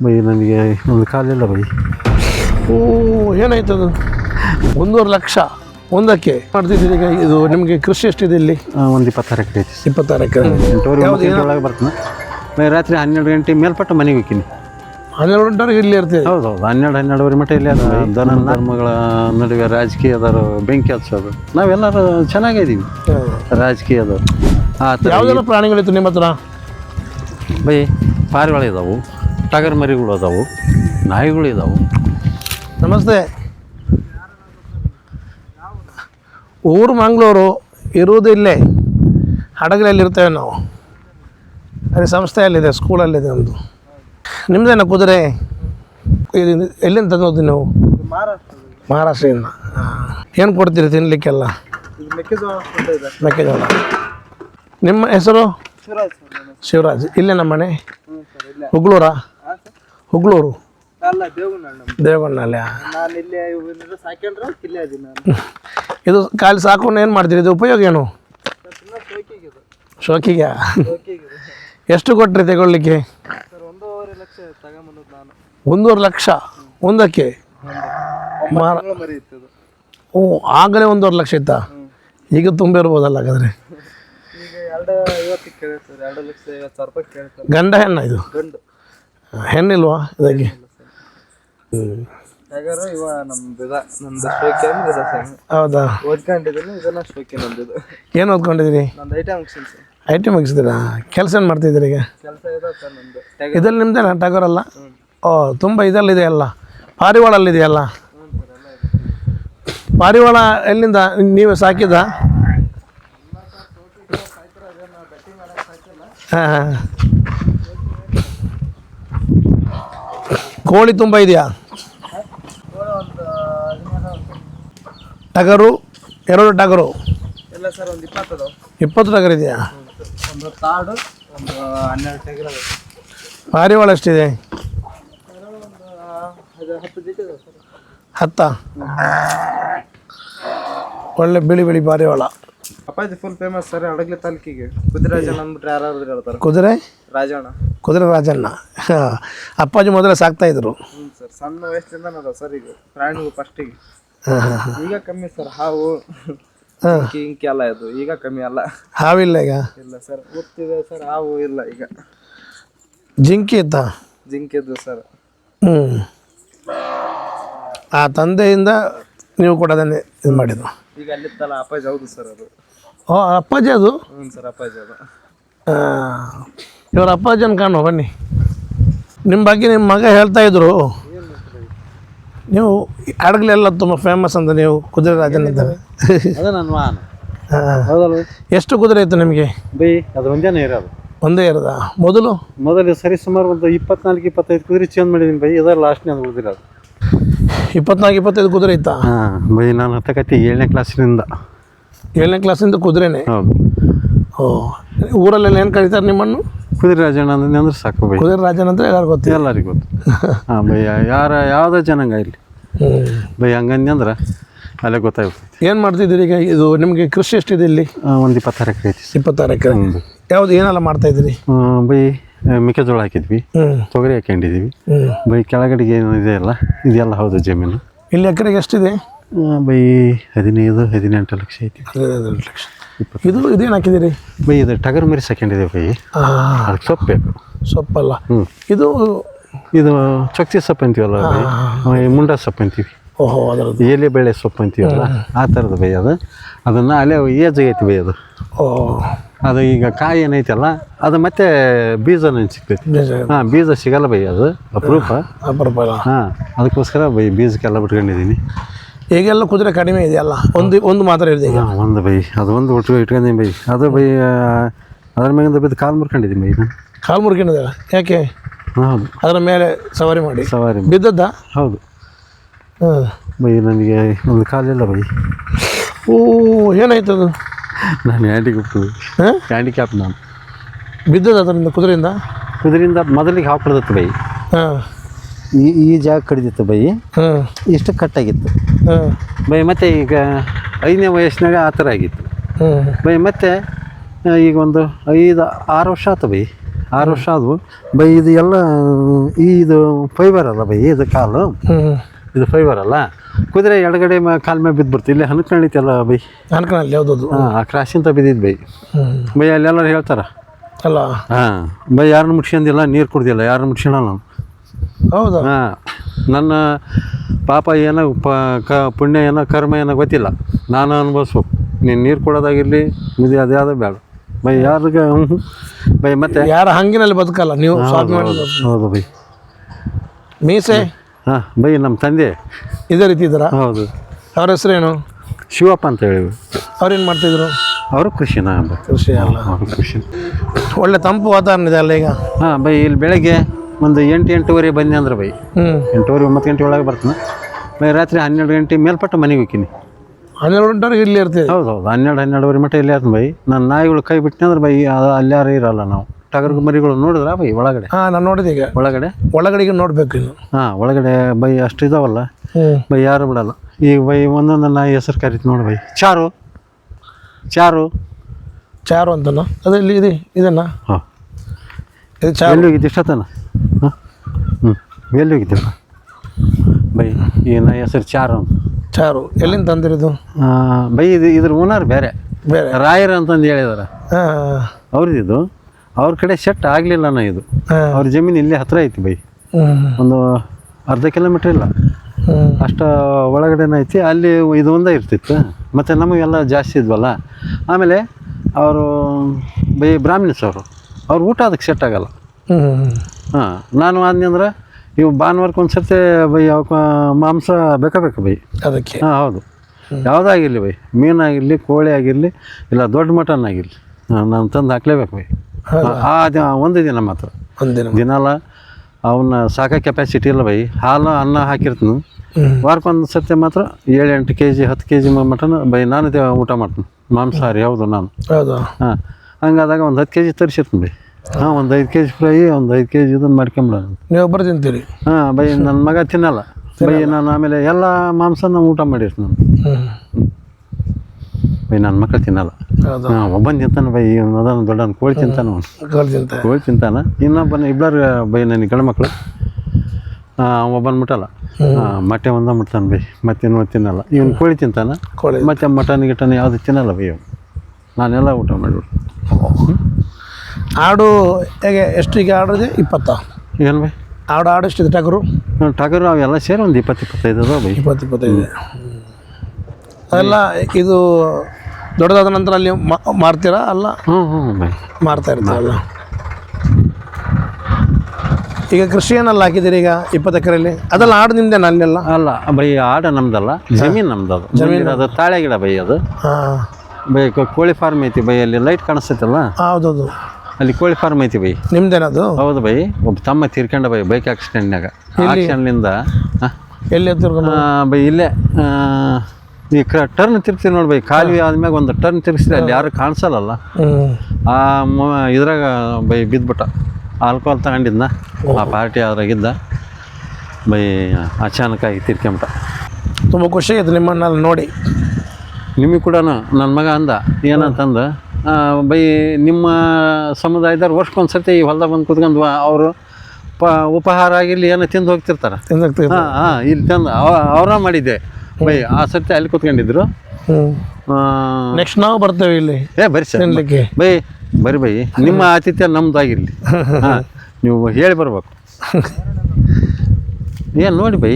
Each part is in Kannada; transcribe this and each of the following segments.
ಬೈ ನನಗೆ ಒಂದು ಕಾಲಿಲ್ಲ ಬೈ. ಓ ಏನಾಯ್ತು ಅದು? ಒಂದೂವರೆ ಲಕ್ಷ ಒಂದಕ್ಕೆ ಮಾಡ್ತಿದ್ದೀರಿ ಈಗ ಇದು ನಿಮಗೆ ಕೃಷಿ ಎಷ್ಟಿದೆ ಇಲ್ಲಿ? ಆ, ಒಂದು ಇಪ್ಪತ್ತಾರು ಎಕರೆ ಐತಿ ಇಪ್ಪತ್ತಾರು ಎಕರೆ. ಎಂಟೂವರೆ ಯಾವ್ದು ಒಂಬತ್ತು ಒಳಗೆ ಬರ್ತಾನೆ ಬೈ ರಾತ್ರಿ ಹನ್ನೆರಡು ಗಂಟೆ ಮೇಲ್ಪಟ್ಟು ಮನೆಗೆ ಹೋಗ್ತೀನಿ. ಹನ್ನೆರಡು ಗಂಟೆವರೆಗೆ ಇಲ್ಲಿ ಇರ್ತೀವಿ ಹೌದು ಹೌದು ಹನ್ನೆರಡು ಹನ್ನೆರಡುವರೆ ಮಟ್ಟ ಇಲ್ಲಿ ಅದ. ಧನ ಧರ್ಮಗಳ ನಡುವೆ ರಾಜಕೀಯದವರು ಬೆಂಕಿ ಹಚ್ಚೋದು. ನಾವೆಲ್ಲರೂ ಚೆನ್ನಾಗಿದ್ದೀವಿ. ರಾಜಕೀಯದವರು. ಆ ಥರ ಯಾವುದೆಲ್ಲ ಪ್ರಾಣಿಗಳಿತ್ತು ನಿಮ್ಮ ಹತ್ರ? ಬೈ ಪಾರಿವಾಳ ಇದಾವು. ಟಗರ್ ಮರಿಗಳು ಅದಾವು ನಾಯಿಗಳು ಇದಾವು. ನಮಸ್ತೆ. ಊರು ಮಂಗಳೂರು ಇರುವುದು ಇಲ್ಲೇ. ಹಡಗಲಲ್ಲಿ ಇರ್ತೇವೆ ನಾವು. ಅದೇ ಸಂಸ್ಥೆಯಲ್ಲಿದೆ ಸ್ಕೂಲಲ್ಲಿದೆ ನಮ್ಮದು ನಿಮ್ಮದೇನ ಕುದುರೆ? ಇದು ಎಲ್ಲಿಂದ ತಂದೋದು ನೀವು? ಮಹಾರಾಷ್ಟ್ರದಿಂದ. ಏನು ಕೊಡ್ತೀರಿ ತಿನ್ನಲಿಕ್ಕೆಲ್ಲ ಮೆಕ್ಕೆಜೋಳ. ನಿಮ್ಮ ಹೆಸರು? ಶಿವರಾಜ್. ಇಲ್ಲೇ ನಮ್ಮ ಮನೆ ಹುಗ್ಳೂರಾ? ಹುಗ್ಳೂರು. ಅಲ್ಲ ದೇವಗುಂಡ ದೇವಗೊಂಡಲ್ಲಿ ನಾನು ಇಲ್ಲೇ ಇವನ್ನೆಲ್ಲ ಸಾಕ್ಯಂಡ್ರೆ ಇಲ್ಲೇ ಅದೀನಿ ನಾನು. ಇದು ಖಾಲಿ ಸಾಕು ಏನು ಮಾಡ್ತೀರಿ? ಇದು ಉಪಯೋಗ ಏನು? ಶೋಕಿಗೆ ಎಷ್ಟು ಕೊಟ್ಟರೆ ತಗೊಳ್ಳಿಕ್ಕೆ? ಒಂದೂವರೆ ಲಕ್ಷ ತಗೊಂಬಂದದ್ದು ನಾನು. ಒಂದೂವರೆ ಲಕ್ಷ? ಒಂದಕ್ಕೆ? ಮಾರ ಇದು. ಓ ಆಗಲೇ ಒಂದೂವರೆ ಲಕ್ಷ ಇತ್ತಾ? ಈಗ ತುಂಬ ಇರ್ಬೋದಲ್ಲ ಹಾಗಾದ್ರೆ ಗಂಡ ಹೆಣ್ಣ ಇದು? ಗಂಡು. ಹೆಣ್ಣಿಲ್ವಾ ಇದಕ್ಕೆ ಹೌದಾ? ಏನು ಓದ್ಕೊಂಡಿದ್ದೀರಿ ಐ ಟಿ ಮುಗಿಸಿದ್ದೀರಾ? ಕೆಲಸ ಏನು ಮಾಡ್ತಿದ್ದೀರಿ ಈಗ? ಇದಲ್ಲಿ ನಿಮ್ದೇನಾ? ಟಗರಲ್ಲ ಓ ತುಂಬ ಇದೆಯಲ್ಲ ಅಲ್ಲ ಪಾರಿವಾಳಲ್ಲಿದೆಯಲ್ಲ ಪಾರಿವಾಳ ಎಲ್ಲಿಂದ ನೀವು ಸಾಕಿದ ಹಾಂ ಹಾಂ. ಕೋಳಿ ತುಂಬ ಇದೆಯಾ? ಟಗರು ಎರಡು ಟಗರು. ಎಲ್ಲ ಸರ್ ಒಂದು ಇಪ್ಪತ್ತು ಟಗರು ಇದೆಯಾ? ಒಂದು ತಾಡು ಒಂದು ಹನ್ನೆರಡು ಟಗರ್ ಪಾರಿವಾಳ ಎಷ್ಟಿದೆ? ಹತ್ತ ಒಳ್ಳೆ ಬಿಳಿ ಬಿಳಿ ಪಾರಿವಾಳ ಅಪ್ಪಾಜಿ ಫುಲ್ ಫೇಮಸ್ ಸರ್ ಹಡಗ್ಲಿ ತಾಲೂಕಿಗೆ. ಕುದಿರಾಜನ್ ಅಂದ್ಬಿಟ್ರೆ ಯಾರಾದ್ರೂ ಹೇಳ್ತಾರೆ. ಕುದುರೆ? ರಾಜಣ್ಣ. ಕುದುರೆ ರಾಜಣ್ಣ. ಹಾಂ. ಅಪ್ಪಾಜಿ ಮೊದಲು ಸಾಕ್ತಾ ಇದ್ರು. ಹ್ಞೂ ಸರ್ ಸಣ್ಣ ವಯಸ್ಸಿಂದ ಅದಾವ ಸರ್ ಈಗ. ಪ್ರಾಣಿಗಳು ಫಸ್ಟಿಗೆ ಹಾಂ ಹಾಂ ಈಗ ಕಮ್ಮಿ ಸರ್ ಹಾವು. ಹಾಂ. ಇಂಕಿ ಇಂಕಿ ಎಲ್ಲ ಇದು. ಈಗ ಕಮ್ಮಿ ಅಲ್ಲ. ಹಾವಿಲ್ಲ ಈಗ? ಇಲ್ಲ ಸರ್ ಗೊತ್ತಿದೆ ಸರ್ ಹಾವು ಇಲ್ಲ ಈಗ. ಜಿಂಕಿ ಇತ್ತಾ? ಜಿಂಕಿದ್ದು ಸರ್. ಹ್ಞೂ ಆ ತಂದೆಯಿಂದ ನೀವು ಕೂಡ ಅದನ್ನೇ ಇದು ಮಾಡಿದ್ದು. ಈಗ ಅಲ್ಲಿತ್ತಲ್ಲ ಅಪ್ಪಾಜಿ ಹೌದು ಸರ್ ಅದು. ಓ ಅಪ್ಪಾಜಿ ಅದು? ಹ್ಞೂ ಸರ್ ಅಪ್ಪಾಜಿ ಅದು. ಇವ್ರ ಬನ್ನಿ. ನಿಮ್ಮ ಬಗ್ಗೆ ನಿಮ್ಮ ಮಗ ಹೇಳ್ತಾ ಇದ್ರು. ನೀವು ಹಡಗಲೆಲ್ಲ ತುಂಬ ಫೇಮಸ್ ಅಂತ ನೀವು ಕುದುರೆ ರಾಜನ ಇದ್ದಾರೆ. ಅದು ನನ್ನ ವಾಹನ. ಎಷ್ಟು ಕುದುರೆ ಇತ್ತು ನಿಮಗೆ? ಬೈ ಅದು ಒಂದೇನೇ ಇರೋದು ಒಂದೇ ಇರೋದಾ? ಮೊದಲು? ಮೊದಲು ಸರಿ ಸುಮಾರು ಒಂದು ಇಪ್ಪತ್ನಾಲ್ಕು ಇಪ್ಪತ್ತೈದು ಕುದುರೆ ಚೇಂಜ್ ಮಾಡಿದ್ದೀನಿ ಬೈ. ಇದರ ಲಾಸ್ಟ್ನೇ ಅದು ಉಳಿದಿರೋದು. ಇಪ್ಪತ್ನಾಲ್ಕು ಇಪ್ಪತ್ತೈದು ಕುದುರೆ ಇತ್ತಾ? ಹಾಂ ಬೈ ನಾನು ಹತ್ತಕತ್ತಿ ಏಳನೇ ಕ್ಲಾಸಿನಿಂದ ಏಳನೇ ಕ್ಲಾಸಿಂದ ಕುದುರೆನೇ? ಹೌದು. ಓ ಊರಲ್ಲೆಲ್ಲ ಏನು ಕರೀತಾರೆ ನಿಮ್ಮನ್ನು? ಕುದುರೆ ರಾಜಣ್ಣ ಅಂದ್ರೆ ಅಂದ್ರೆ ಸಾಕು ಬೈ ಕುದುರೆ ರಾಜಣ್ಣ ಅಂದ್ರೆ ಎಲ್ಲರಿಗೂ ಗೊತ್ತಿಲ್ಲ ಎಲ್ಲರಿಗೂ ಗೊತ್ತು. ಹಾಂ ಬೈ ಯಾರ ಯಾವುದೇ ಜನಾಂಗ ಇಲ್ಲಿ? ಬೈ ಬೈ ಅಂದ್ರೆ ಅಲ್ಲೇ ಗೊತ್ತಾಗುತ್ತೆ ಏನು ಮಾಡ್ತಿದ್ದೀರಿ ಈಗ? ಇದು ನಿಮಗೆ ಕೃಷಿ ಎಷ್ಟಿದೆ ಇಲ್ಲಿ? ಒಂದು ಇಪ್ಪತ್ತಾರು ಎಕರೆ ಐತಿ ಇಪ್ಪತ್ತಾರು ಎಕರೆ. ಯಾವ್ದು ಏನೆಲ್ಲ ಮಾಡ್ತಾ ಇದ್ದೀರಿ? ಬೈ ಮೆಕ್ಕೆಜೋಳ ಹಾಕಿದ್ವಿ. ತೊಗರಿ ಹಾಕೊಂಡಿದ್ದೀವಿ ಬೈ ಕೆಳಗಡೆಗೆ ಏನು ಇದೆಯಲ್ಲ? ಇದೆಲ್ಲ ಹೌದು ಜಮೀನು. ಇಲ್ಲಿ ಎಕರೆಗೆ ಎಷ್ಟಿದೆ? ಬೈ ಹದಿನೈದು ಹದಿನೆಂಟು ಲಕ್ಷ ಐತಿ. ಹದಿನೈದು ಲಕ್ಷ. ಇದು ಇದೇನು ಹಾಕಿದ್ದೀರಿ? ಬೈ ಇದು ಟಗರ್ ಮರಿ ಹಾಕೊಂಡಿದ್ದೀವಿ ಬೈ. ಹಾಂ ಅದಕ್ಕೆ ಸೊಪ್ಪು ಬೇಕು. ಸೊಪ್ಪಲ್ಲ. ಹ್ಞೂ ಇದು ಇದು ಚೊಕ್ಕಿ ಸೊಪ್ಪು ಅಂತೀವಲ್ಲ ಬೈ? ಮುಂಡ ಸೊಪ್ಪು ಅಂತೀವಿ. ಓಹೋ ಅದರದ್ದು. ಎಲೆ ಬೇಳೆ ಸೊಪ್ಪು ಅಂತೀವಲ್ಲ ಆ ಥರದ್ದು ಬೈ ಅದು. ಅದನ್ನು ಅಲ್ಲೇ ಏಜ್ ಐತಿ ಬೈ ಅದು. ಓ. ಅದು ಈಗ ಕಾಯಿ ಏನೈತಲ್ಲ ಅದು ಮತ್ತೆ ಬೀಜ ಸಿಗ್ತೈತಿ. ಹಾಂ ಬೀಜ ಸಿಗಲ್ಲ ಬೈ ಅದು ಅಪರೂಪ. ಅಪರೂಪ ಹಾಂ ಅದಕ್ಕೋಸ್ಕರ ಬೈ ಬೀಜಕ್ಕೆಲ್ಲ ಬಿಟ್ಕೊಂಡಿದ್ದೀನಿ. ಈಗೆಲ್ಲ ಕುದುರೆ ಕಡಿಮೆ ಇದೆಯಲ್ಲ ಒಂದು ಒಂದು ಮಾತ್ರ ಇದೆ ಈಗ. ಒಂದು ಬೈ. ಅದು ಒಂದು ಒಟ್ಟು ಇಟ್ಕೊಂಡೀನಿ ಬೈ. ಅದು ಬೈ ಅದ್ರ ಮ್ಯಾಗಿಂದ ಬಿದ್ದು ಕಾಲು ಮುರ್ಕೊಂಡಿದ್ದೀನಿ ಬೈ ನಾನು ಕಾಲು ಮುರ್ಕಿನದ ಯಾಕೆ? ಹೌದು. ಅದರ ಮೇಲೆ ಸವಾರಿ ಮಾಡಿ. ಸವಾರಿ ಬಿದ್ದದ್ದ? ಹೌದು. ಹಾಂ. ಬೈ ನನಗೆ ಒಂದು ಕಾಲಿಲ್ಲ ಬೈ. ಓ ಏನಾಯ್ತು ಅದು? ನಾನು ಹ್ಯಾಂಡಿಕ್ಯಾಪ್ ಹಾಂ? ಹ್ಯಾಂಡಿಕ್ಯಾಪ್ ನಾನು. ಬಿದ್ದದ ಅದರಿಂದ ಕುದುರೆಯಿಂದ? ಕುದುರೆಯಿಂದ ಮೊದಲಿಗೆ ಹಾಕಿಡ್ದತ್ತು ಬೈ. ಹಾಂ. ಈ ಈ ಜಾಗ ಕಡಿದಿತ್ತು ಬೈ. ಹಾಂ. ಇಷ್ಟು ಕಟ್ಟಾಗಿತ್ತು ಬೈ ಮತ್ತೆ ಈಗ ಐದನೇ ವಯಸ್ಸಿನಾಗ ಆ ಥರ ಆಗಿತ್ತು. ಬೈ ಮತ್ತೆ ಈಗ ಒಂದು ಐದು ಆರು ವರ್ಷ ಆಯ್ತು ಬೈ. ಆರು ವರ್ಷ ಆದವು. ಬೈ ಇದು ಎಲ್ಲ ಈ ಇದು ಫೈಬರ್ ಅಲ್ಲ ಬೈ ಇದು ಕಾಲು. ಇದು ಫೈಬರ್ ಅಲ್ಲ. ಕುದುರೆ ಎಡಗಡೆ ಮ ಕಾಲ್ ಮೇಲೆ ಬಿದ್ದುಬಿಡ್ತು. ಇಲ್ಲೇ ಹನ್ಕಣಿತಲ್ಲ ಬೈ. ಅನ್ಕನಲ್ಲಿ ಯಾವುದು ಹಾಂ ಆ ಕ್ರಾಸಿಂತ ಬಿದ್ದಿದ್ದು ಬೈ. ಬೈ ಅಲ್ಲೆಲ್ಲರೂ ಹೇಳ್ತಾರೆ. ಅಲ್ಲ. ಹಾಂ. ಬೈ ಯಾರನ್ನು ಮುಟ್ಸ್ಕೊಂಡಿಲ್ಲ ನೀರು ಕುಡ್ದಿಲ್ಲ ಯಾರನ್ನು ಮುಟ್ಸ್ಕೊಳಲ್ಲ ಹೌದಾ? ಹಾಂ. ನನ್ನ ಪಾಪ ಏನೋ ಪ ಕ ಪುಣ್ಯ ಏನೋ ಕರ್ಮ ಏನೋ ಗೊತ್ತಿಲ್ಲ. ನಾನು ಅನುಭವಿಸ್ಬೇಕು. ನೀನು ನೀರು ಕೊಡೋದಾಗಿರಲಿ ಇದು ಅದ್ಯಾವುದೋ ಬೇಡ ಬೈ ಯಾರಿಗೆ ಬೈ ಮತ್ತೆ? ಯಾರ ಹಂಗಿನಲ್ಲಿ ಬದುಕಲ್ಲ ನೀವು ಹೌದು, ಬೈ. ಮೀಸೆ? ಹಾಂ ಬೈ ನಮ್ಮ ತಂದೆ. ಇದೇ ರೀತಿ ಇದ್ದಾರಾ? ಹೌದು. ಅವ್ರ ಹೆಸರೇನು ಶಿವಪ್ಪ ಅಂತ ಹೇಳಿ. ಅವ್ರೇನು ಮಾಡ್ತಿದ್ರು? ಅವರು ಕೃಷಿನ. ಕೃಷಿ ಅಲ್ಲ. ಅವರು ಕೃಷಿ. ಒಳ್ಳೆ ತಂಪು ವಾತಾವರಣ ಇದೆ ಅಲ್ಲ ಈಗ? ಹಾಂ ಬೈ ಇಲ್ಲಿ ಬೆಳಗ್ಗೆ ಒಂದು ಎಂಟು ಎಂಟೂವರೆ ಬಂದೆ ಅಂದ್ರೆ ಬೈ. ಹ್ಞೂ ಎಂಟೂವರೆ ಒಂಬತ್ತು ಗಂಟೆ ಒಳಗೆ ಬರ್ತೀನಿ. ಬೈ ರಾತ್ರಿ ಹನ್ನೆರಡು ಗಂಟೆ ಮೇಲ್ಪಟ್ಟು ಮನೆಗೆ ಹೋಗ್ತೀನಿ. ಹನ್ನೆರಡು ಗಂಟೆವರೆಗೆ ಇಲ್ಲಿ ಇರ್ತೀವಿ ಹೌದು ಹೌದು ಹನ್ನೆರಡು ಹನ್ನೆರಡುವರೆ ಮಟ್ಟ ಇಲ್ಲೇ ಆಯ್ತು ಬೈ. ನಾನು ನಾಯಿಗಳು ಕೈ ಬಿಟ್ಟಿನಿ ಅಂದ್ರೆ ಬೈ ಅದು ಅಲ್ಲಾರು ಇರಲ್ಲ ನಾವು. ಟಗರ್ ಮರಿಗಳು ನೋಡಿದ್ರ ಬೈ ಒಳಗಡೆ? ಹಾಂ ನಾನು ನೋಡಿದೆ ಈಗ. ಒಳಗಡೆ? ಒಳಗಡೆಗೆ ನೋಡಬೇಕು ಇನ್ನು. ಹಾಂ ಒಳಗಡೆ ಬೈ ಅಷ್ಟು ಇದಾವಲ್ಲ. ಹ್ಞೂ ಬೈ ಯಾರು ಬಿಡಲ್ಲ. ಈಗ ಬೈ ಒಂದೊಂದು ನಾಯಿ ಹೆಸರು ಕರೀತು ನೋಡಿ ಬೈ. ಚಾರು. ಚಾರು. ಚಾರು ಅಂತನ? ಅದೇ ಇಲ್ಲಿ ಇದೆ ಇದನ್ನ? ಹಾಂ. ಇದು ಚಾರು. ಇದು ಇಷ್ಟತನ ಹ್ಞೂ ಎಲ್ಲಿ ಬೈ ನಾಯಿ ಹೆಸರು ಚಾರು ಅಂತ. ಚಾರು. ಎಲ್ಲಿಂದ ತಂದಿರೋದು? ಬೈ ಇದು ಇದ್ರ ಓನರ್ ಬೇರೆ. ಬೇರೆ. ರಾಯರ್ ಅಂತಂದು ಹೇಳಿದಾರೆ. ಅವ್ರದ್ದು. ಅವ್ರ ಕಡೆ ಸೆಟ್ ಆಗಲಿಲ್ಲ ನಾ ಇದು. ಅವ್ರ ಜಮೀನು ಇಲ್ಲಿ ಹತ್ರ ಐತಿ ಬೈ. ಒಂದು ಅರ್ಧ ಕಿಲೋಮೀಟ್ರ್ ಇಲ್ಲ. ಅಷ್ಟು ಒಳಗಡೆನೇ ಐತಿ ಅಲ್ಲಿ ಇದು ಒಂದೇ ಇರ್ತಿತ್ತು. ಮತ್ತು ನಮಗೆಲ್ಲ ಜಾಸ್ತಿ ಇದ್ವಲ್ಲ. ಆಮೇಲೆ ಅವರು ಬೈ ಬ್ರಾಹ್ಮಿಣ್ಸ್ ಅವರು. ಅವ್ರ ಊಟ ಅದಕ್ಕೆ ಸೆಟ್ ಆಗಲ್ಲ. ಹಾಂ ನಾನು ಆದ್ನಂದ್ರೆ ಇವು ಭಾನುವಾರಕ್ಕೆ ಒಂದು ಸರ್ತಿ ಬೈ ಯಾವ ಮಾಂಸ ಬೇಕಾ ಬೇಕು ಬೈ. ಅದಕ್ಕೆ. ಹಾಂ ಹೌದು. ಯಾವುದಾಗಿರಲಿ ಬೈ ಮೀನಾಗಿರಲಿ ಕೋಳಿ ಆಗಿರಲಿ ಇಲ್ಲ ದೊಡ್ಡ ಮಟನ್ ಆಗಿರಲಿ ನಾನು ತಂದು ಹಾಕ್ಲೇಬೇಕು ಬೈ. ಆ ದಿನ ಒಂದು ದಿನ ಮಾತ್ರ. ದಿನಾಲ ಅವನ್ನ ಸಾಕೋ ಕೆಪಾಸಿಟಿ ಇಲ್ಲ ಬೈ. ಹಾಲು ಅನ್ನ ಹಾಕಿರ್ತೀನಿ. ವಾರಕ್ಕೆ ವಾರಕ್ಕೊಂದು ಸರ್ತಿ ಮಾತ್ರ ಏಳು ಎಂಟು ಕೆ ಜಿ ಹತ್ತು ಕೆ ಜಿ ಮಟನ್ ಬೈ ನಾನು ಊಟ ಮಾಡ್ತೀನಿ. ಮಾಂಸಾಹಾರಿ ಹೌದು ನಾನು. ಹೌದು? ಹಾಂ ಹಂಗಾದಾಗ ಒಂದು ಹತ್ತು ಕೆ ಜಿ ತರಿಸಿರ್ತೀನಿ ಬೈ. ಹಾಂ ಒಂದು ಐದು ಕೆ ಜಿ ಫ್ರೈ ಒಂದು ಐದು ಕೆ ಜಿ ಇದನ್ನು ಮಾಡ್ಕೊಂಬಿಡೋಣ ನೀವು ಒಬ್ಬರು ತಿಂತೀರಿ? ಹಾಂ ಬೈ ನನ್ನ ಮಗ ತಿನ್ನಲ್ಲ. ಬೈ ನಾನು ಆಮೇಲೆ ಎಲ್ಲ ಮಾಂಸನ ಊಟ ಮಾಡಿರಿ ನಾನು. ಬೈ ನನ್ನ ಮಕ್ಕಳು ತಿನ್ನಲ್ಲ. ಒಬ್ಬನ್ ಹಾಂ ಒಬ್ಬನ ತಿಂತಾನೆ ಬೈ ಅದನ್ನು ದೊಡ್ಡ ಕೋಳಿ ತಿಂತಾನೆ ಅವನು. ಕಾಳು ತಿಂತಾನೆ. ಇನ್ನೊಬ್ಬನ ಇಬ್ಬರು ಬೈ ನನಗೆ ಗಂಡು ಮಕ್ಕಳು ಒಬ್ಬನ ಮುಟ್ಟಲ್ಲ. ಹಾಂ ಮೊಟ್ಟೆ ಒಂದ ಮುಟ್ತಾನೆ ಬೈ. ಮತ್ತೇನು ತಿನ್ನಲ್ಲ. ಇವನು ಕೋಳಿ ತಿಂತಾನೆ. ಕೋಳಿ. ಮತ್ತೆ ಮಟನ್ ಗಿಟನ್ ಯಾವುದು ತಿನ್ನಲ್ಲ ಬೈ ಅವನು ನಾನೆಲ್ಲ ಊಟ ಮಾಡಿಬಿಡು ಆಡು ಹೇಗೆ ಎಷ್ಟು ಈಗ ಆಡಿದೆ ಇಪ್ಪತ್ತ. ಏನು ಬೈ ಆಡು ಆಡು ಎಷ್ಟಿದೆ ಟಗರು? ಟಗರು ಅವೆಲ್ಲ ಸೇರಿ ಒಂದು ಇಪ್ಪತ್ತು ಇಪ್ಪತ್ತೈದು ಅದಾವ ಬೈ ಇಪ್ಪತ್ತು ಇಪ್ಪತ್ತೈದು. ಅದೆಲ್ಲ ಇದು ದೊಡ್ಡದಾದ ನಂತರ ಅಲ್ಲಿ ಮಾಡ್ತೀರಾ ಮಾರ್ತೀರಾ? ಅಲ್ಲ? ಹ್ಞೂ ಹ್ಞೂ ಬೈ ಮಾರ್ತಾ ಇರ್ತಾರಲ್ಲ ಈಗ ಕೃಷಿ ಏನೆಲ್ಲ ಹಾಕಿದ್ದೀರಿ ಈಗ ಇಪ್ಪತ್ತು ಎಕರೆಯಲ್ಲಿ? ಅದೆಲ್ಲ ಆಡು ನಿಮ್ದೇನ ಅಲ್ಲೆಲ್ಲ? ಅಲ್ಲ ಬೈ ಆಡ ನಮ್ದಲ್ಲ ಜಮೀನು ನಮ್ದು ಅದು. ಜಮೀನು. ಅದು ತಾಳೆ ಗಿಡ ಬೈ ಅದು. ಹಾಂ. ಬೈ ಕೋಳಿ ಫಾರ್ಮ್ ಐತಿ ಬೈ ಅಲ್ಲಿ ಲೈಟ್ ಕಾಣಿಸ್ತೈತಲ್ಲ? ಹೌದೌದು. ಅಲ್ಲಿ ಕೋಳಿ ಫಾರ್ಮ್ ಐತಿ ಬೈ. ನಿಮ್ದೇನದು ಹೌದು ಬೈ. ಒಬ್ಬ ತಮ್ಮ ತೀರ್ಕೊಂಡ ಬೈ ಬೈಕ್ ಆಕ್ಸಿಡೆಂಟ್ನಾಗ ಆಕ್ಸಿಡೆಂಟ್ಲಿಂದ ಎಲ್ಲಿ? ಬೈ ಇಲ್ಲೇ ಈ ಕ ಟರ್ನ್ ತಿರ್ಗ್ತೀವಿ ನೋಡಿ ಬೈ. ಖಾಲಿ ಆದ್ಮ್ಯಾಗ ಒಂದು ಟರ್ನ್ ತಿರ್ಗಿಸಿದ್ರೆ ಅಲ್ಲಿ ಯಾರು ಕಾಣಿಸಲ್ಲ ಆ ಇದ್ರಾಗ ಬೈ ಬಿದ್ಬಿಟ್ಟ. ಆಲ್ಕೋಹಾಲ್ ತಗೊಂಡಿದ್ನ ಆ ಪಾರ್ಟಿ ಅದ್ರಾಗಿದ್ದ ಬೈ ಅಚಾನಕ್ಕಾಗಿ ತಿರ್ಕೊಂಬಿಟ್ಟ. ತುಂಬ ಖುಷಿ ಆಯ್ತು ನಿಮ್ಮನ್ನ ಅಲ್ಲಿ ನೋಡಿ. ನಿಮಗೆ ಕೂಡ ನನ್ನ ಮಗ ಅಂದ ಏನಂತಂದು ಬೈ ನಿಮ್ಮ ಸಮುದಾಯದವ್ರು ವರ್ಷಕ್ಕೊಂದು ಸರ್ತಿ ಈ ಹೊಲ್ದಾಗ ಬಂದು ಕುತ್ಕೊಂಡು ಅವರು ಪ ಉಪಹಾರ ಆಗಿರಲಿ ಏನೋ ತಿಂದು ಹೋಗ್ತಿರ್ತಾರೆ. ಹಾಂ ಹಾಂ ಇಲ್ಲಿ ತಂದು ಅವರ ಮಾಡಿದ್ದೆ. ಬೈ ಆ ಸರ್ತಿ ಅಲ್ಲಿ ಕುತ್ಕೊಂಡಿದ್ರು. ನೆಕ್ಸ್ಟ್ ನಾವು ಬರ್ತೇವೆ ಇಲ್ಲಿ. ಏ ಬರಿ ಸರ್. ಬೈ ಬರಿ ಬೈ. ನಿಮ್ಮ ಆತಿಥ್ಯ ನಮ್ಮದಾಗಿರಲಿ ಹಾಂ ನೀವು ಹೇಳಿ ಬರ್ಬೇಕು. ಏನು ನೋಡಿ ಬೈ.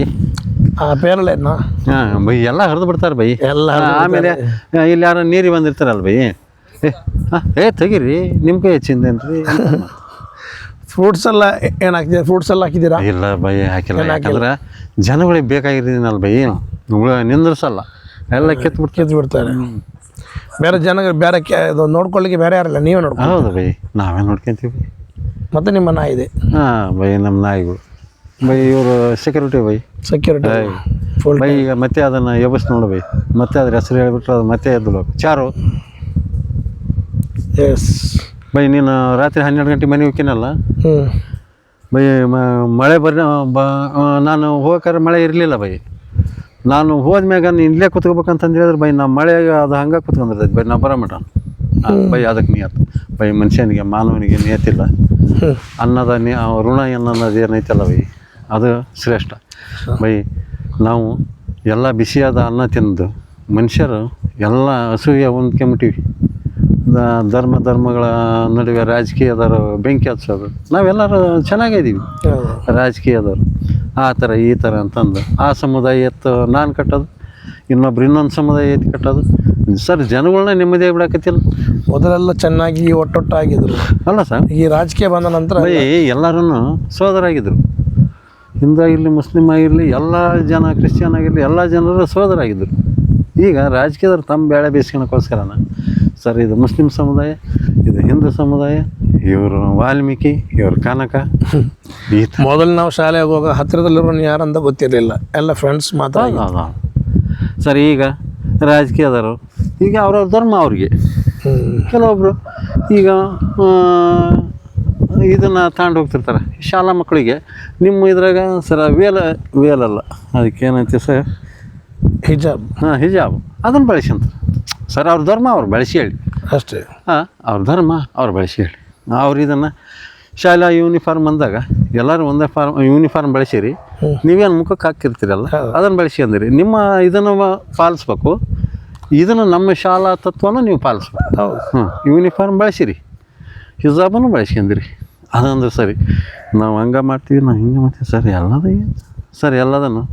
ಆ ಹಾಂ ಬೈ ಎಲ್ಲ ಹರಿದು ಬಿಡ್ತಾರೆ ಬೈ. ಎಲ್ಲ ಆಮೇಲೆ ಇಲ್ಲಿ ಯಾರೋ ನೀರಿಗೆ ಬಂದಿರ್ತಾರಲ್ಲ ಬೈ. ಏ ತೆಗೀರಿ. ನಿಮ್ಗೆ ಹೆಚ್ಚಿಂದ ರೀ ಫ್ರೂಟ್ಸ್ ಎಲ್ಲ ಏನು ಹಾಕಿದ್ದೀರಾ? ಫ್ರೂಟ್ಸ್ ಎಲ್ಲ ಹಾಕಿದ್ದೀರಾ? ಇಲ್ಲ ಬೈ ಹಾಕಿಲ್ಲ. ಯಾಕಂದ್ರೆ ಜನಗಳಿಗೆ ಬೇಕಾಗಿದ್ದೀನಲ್ಲ ಬೈ ಉಳ- ನಿಂದ್ರಿಸಲ್ಲ. ಎಲ್ಲ ಕಿತ್ತು ಬಿಡ್ತಾರೆ. ಬೇರೆ ಜನಗಳು ಬೇರೆ ಕೆ ಇದು ನೋಡ್ಕೊಳ್ಳಿಕ್ಕೆ ಬೇರೆ ಯಾರಿಲ್ಲ. ನೀವೇ ನೋಡ್ಕೊ ಹೌದು ಬೈ ನಾವೇ ನೋಡ್ಕೊಂತೀವಿ. ಮತ್ತು ನಿಮ್ಮ ನಾಯಿ ಇದೆ. ಹಾಂ ಬೈ ನಮ್ಮ ನಾಯಿಗಳು. ಬೈ ಇವರು ಸೆಕ್ಯೂರಿಟಿ ಬೈ ಸೆಕ್ಯೂರಿಟಿ ಬೈ ಈಗ ಮತ್ತೆ ಅದನ್ನು ಎಬ್ಬಿಸಿ ನೋಡು ಬೈ ಮತ್ತೆ ಅದ್ರ ಹೆಸರು ಹೇಳ್ಬಿಟ್ರೆ ಅದು ಮತ್ತೆ ಎದ್ದು ಚಾರು. ಎಸ್ ಬೈ ನೀನು ರಾತ್ರಿ ಹನ್ನೆರಡು ಗಂಟೆ ಮನೆ ಹೋಗ್ತೀನಲ್ಲ ಹ್ಞೂ ಬೈ ಮ- ಮಳೆ ಬರ ಬ ನಾನು ಹೋಗ್ಬೇಕಾದ್ರೆ ಮಳೆ ಇರಲಿಲ್ಲ ಬೈ. ನಾನು ಹೋದ್ಮ್ಯಾಗ ನೀನು ಇಲ್ಲೇ ಕುತ್ಕೋಬೇಕಂತಂದು ಹೇಳಿದ್ರೆ ಬೈ ನಾ ಮಳೆ ಅದು ಹಂಗೆ ಕುತ್ಕೊಂಡಿರ್ತೈತೆ ಬೈ ನಾ ಬರೋ ಮಟ ಬೈ ಅದಕ್ಕೆ ನಿಯತ್. ಬೈ ಮನುಷ್ಯನಿಗೆ ಮಾನವನಿಗೆ ನಿಯತ್ತಿಲ್ಲ. ಅನ್ನದ ನೀ ಋಣ ಅನ್ನೋದು ಏನೈತಲ್ಲ ಬೈ ಅದು ಶ್ರೇಷ್ಠ. ಬೈ ನಾವು ಎಲ್ಲ ಬಿಸಿಯಾದ ಅನ್ನ ತಿಂದು ಮನುಷ್ಯರು ಎಲ್ಲ ಹಸುವಿಗೆ ಹೊಂದ್ಕೊಂಬಿಟ್ಟಿವಿ. ಧರ್ಮ ಧರ್ಮಗಳ ನಡುವೆ ರಾಜಕೀಯದವರು ಬೆಂಕಿ ಹಚ್ಚೋದು. ನಾವೆಲ್ಲರೂ ಚೆನ್ನಾಗಿದ್ದೀವಿ. ರಾಜಕೀಯದವರು. ಆ ಥರ ಈ ಥರ ಅಂತಂದು. ಆ ಸಮುದಾಯ ಎತ್ತು ನಾನು ಕಟ್ಟೋದು. ಇನ್ನೊಬ್ರು ಇನ್ನೊಂದು ಸಮುದಾಯ ಎತ್ತು ಕಟ್ಟೋದು. ಸರ್ ಜನಗಳನ್ನ ನೆಮ್ಮದಿ ಬಿಡಕತ್ತಿಲ್ಲ ಮೊದಲೆಲ್ಲ ಚೆನ್ನಾಗಿ ಒಟ್ಟೊಟ್ಟಾಗಿದ್ರು. ಅಲ್ಲ ಸರ್. ಈ ರಾಜಕೀಯ ಬಂದ ನಂತರ ಎಲ್ಲರೂ ಸೋದರಾಗಿದ್ದರು ಹಿಂದೂ ಆಗಿರಲಿ ಮುಸ್ಲಿಮ್ ಆಗಿರಲಿ ಎಲ್ಲ ಜನ ಕ್ರಿಶ್ಚಿಯನ್ ಆಗಿರಲಿ ಎಲ್ಲ ಜನರು ಸೋದರಾಗಿದ್ದರು ಈಗ ರಾಜಕೀಯದವ್ರು ತಮ್ಮ ಬೇಳೆ ಬೇಯಿಸ್ಕೊಳಕ್ಕೋಸ್ಕರನ ಸರ್ ಇದು ಮುಸ್ಲಿಂ ಸಮುದಾಯ ಇದು ಹಿಂದೂ ಸಮುದಾಯ ಇವರು ವಾಲ್ಮೀಕಿ ಇವರು ಕನಕ. ಮೊದಲು ನಾವು ಶಾಲೆಗೆ ಹೋಗೋ ಹತ್ತಿರದಲ್ಲಿರೋನು ಯಾರಂತ ಗೊತ್ತಿರಲಿಲ್ಲ. ಎಲ್ಲ ಫ್ರೆಂಡ್ಸ್ ಮಾತ್ರ. ಸರ್ ಈಗ ರಾಜಕೀಯದವರು ಈಗ ಅವ್ರವ್ರ ಧರ್ಮ ಅವ್ರಿಗೆ. ಕೆಲವೊಬ್ಬರು ಈಗ ಇದನ್ನು ತಗೊಂಡು ಹೋಗ್ತಿರ್ತಾರೆ. ಶಾಲಾ ಮಕ್ಕಳಿಗೆ ನಿಮ್ಮ ಇದ್ರಾಗ ಸರ ವೇಲ ವೇಲಲ್ಲ. ಅದಕ್ಕೆ ಏನಂತೆ ಸರ್? ಹಿಜಾಬ್. ಹಾಂ ಹಿಜಾಬ್. ಅದನ್ನು ಬಳಸ್ಕೊಂತಾರೆ ಸರ್ ಅವ್ರ ಧರ್ಮ ಅವ್ರು ಬೆಳೆಸಿ ಹೇಳಿ. ಅಷ್ಟೇ. ಹಾಂ ಅವ್ರ ಧರ್ಮ ಅವ್ರು ಬೆಳೆಸಿ ಹೇಳಿ. ಅವ್ರು ಇದನ್ನು ಶಾಲಾ ಯೂನಿಫಾರ್ಮ್ ಅಂದಾಗ ಎಲ್ಲರೂ ಒಂದೇ ಫಾರ್ಮ್ ಯೂನಿಫಾರ್ಮ್ ಬಳಸಿರಿ. ನೀವೇನು ಮುಖಕ್ಕೆ ಹಾಕಿರ್ತೀರಲ್ಲ ಅದನ್ನು ಬಳಸ್ಕೊಂಡ್ರಿ ನಿಮ್ಮ ಇದನ್ನು ಪಾಲಿಸ್ಬೇಕು. ಇದನ್ನು ನಮ್ಮ ಶಾಲಾ ತತ್ವನ ನೀವು ಪಾಲಿಸ್ಬೇಕು. ಹೌದು. ಹ್ಞೂ ಯೂನಿಫಾರ್ಮ್ ಬಳಸಿರಿ. ಹಿಜಾಬನ್ನು ಬೆಳೆಸ್ಕೊಂಡಿರಿ ಅದಂದ್ರೆ ಸರಿ. ನಾವು ಹಂಗೆ ಮಾಡ್ತೀವಿ ನಾವು ಹಿಂಗೆ ಮಾಡ್ತೀವಿ. ಸರ್ ಎಲ್ಲದ ಸರ್ ಎಲ್ಲದನ್ನು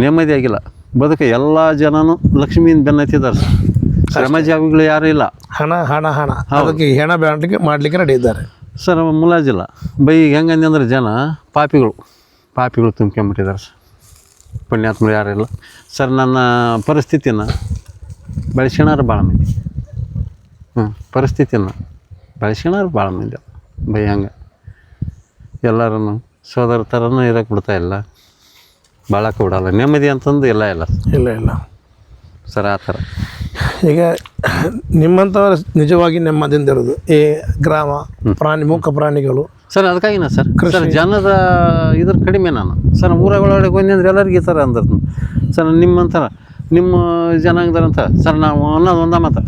ನೆಮ್ಮದಿ ಆಗಿಲ್ಲ ಬದುಕ ಎಲ್ಲ ಜನನೂ ಲಕ್ಷ್ಮೀನ ಬೆನ್ನತ್ತಿದ್ದಾರೆ ಸರ್. ಶ್ರಮಜೀವಿಗಳು ಯಾರು ಇಲ್ಲ? ಹಣ ಹಣ ಹಣ. ಅದಕ್ಕೆ ಹೆಣ ಬ್ಯಾಂಡ್ಲಿಕ್ಕೆ ಮಾಡಲಿಕ್ಕೆ ರೆಡಿ ಇದ್ದಾರೆ. ಸರ್ ಮುಲಾಜಿಲ್ಲ. ಬೈ ಹೆಂಗಂದೆ ಅಂದ್ರೆ ಜನ ಪಾಪಿಗಳು. ಪಾಪಿಗಳು ತುಂಬ್ಕೊಂಬಿಟ್ಟಿದ್ದಾರೆ ಸರ್. ಪುಣ್ಯಾತ್ಮರು ಯಾರಿಲ್ಲ ಸರ್ ನನ್ನ ಪರಿಸ್ಥಿತಿನ ಬೆಳೆಸ್ಕೊಳಾರು ಭಾಳ ಮಂದಿ. ಹ್ಞೂ ಪರಿಸ್ಥಿತಿನ ಬೆಳೆಸ್ಕೊಳಾರು ಭಾಳ ಮಂದಿ. ಬೈ ಹಂಗೆ. ಎಲ್ಲರೂ ಸೋದರ ಥರನೂ ಇರೋಕೆ ಬಿಡ್ತಾಯಿಲ್ಲ ಇಲ್ಲ. ಬಾಳಕ್ಕೆ ಬಿಡಲ್ಲ. ನೆಮ್ಮದಿ ಅಂತಂದು ಇಲ್ಲ ಇಲ್ಲ. ಇಲ್ಲ ಇಲ್ಲ. ಸರ್ ಆ ಥರ. ಈಗ ನಿಮ್ಮಂಥವ್ರು ನಿಜವಾಗಿ ನೆಮ್ಮದಿಯಿಂದ ಇರೋದು. ಈ ಗ್ರಾಮ ಪ್ರಾಣಿ ಮೂಕ ಪ್ರಾಣಿಗಳು. Sir ಅದಕ್ಕಾಗಿನ sir. ಸರ್ ಜನದ ಇದ್ರ ಕಡಿಮೆ ನಾನು. ಸರ್ ಊರಗಳೊಳಗೆ ಹೋಗಿ ಅಂದ್ರೆ ಎಲ್ಲರಿಗೆ ಈ ಥರ ಅಂದ್ರು ಸರ್ ನಿಮ್ಮಂಥರ ನಿಮ್ಮ ಜನಾಂಗದಂತ ಸರ್ ನಾವು ಅನ್ನೋದು ಒಂದ ಮಾತ.